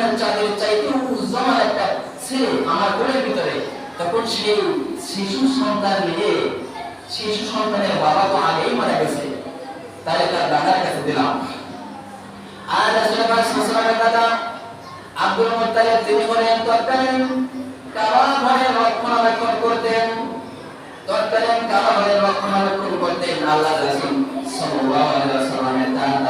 দুনিয়ার চাঁদের চাইতে উজ্জ্বল একটা ছেলে আমার কোলের ভিতরে। তখন সেই শিশু সন্তান নিয়ে, শিশু সন্তানের বাবা তো আগেই মারা গেছে। তাই তার দাদার কাছে দিলাম। আর রাসূল পাক সাল্লাল্লাহু দাদা আব্দুল তিনি বলেন, তৎকালীন কাবা ঘরের রক্ষণাবেক্ষণ করতেন, তৎকালীন কাবা ঘরের রক্ষণাবেক্ষণ করতেন আল্লাহ রাসূল সাল্লাল্লাহু আলাইহি ওয়াসাল্লামের দাদা।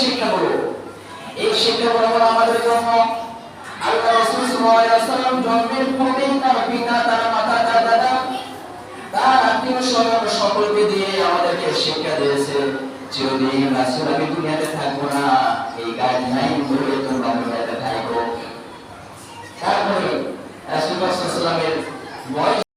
শিক্ষাগুলো এই শিক্ষা হলো আমাদের জন্য আল্লাহ রাসূল সাল্লাল্লাহু আলাইহি জন্মের তার পিতা, তার মাতা, তার দাদা, তার আত্মীয় দিয়ে আমাদেরকে শিক্ষা দিয়েছে। যদি রাসূল, আমি দুনিয়াতে থাকব না। এই গাইডলাইনগুলো তারপরে রাসূল সাল্লাল্লাহু আলাইহি বয়স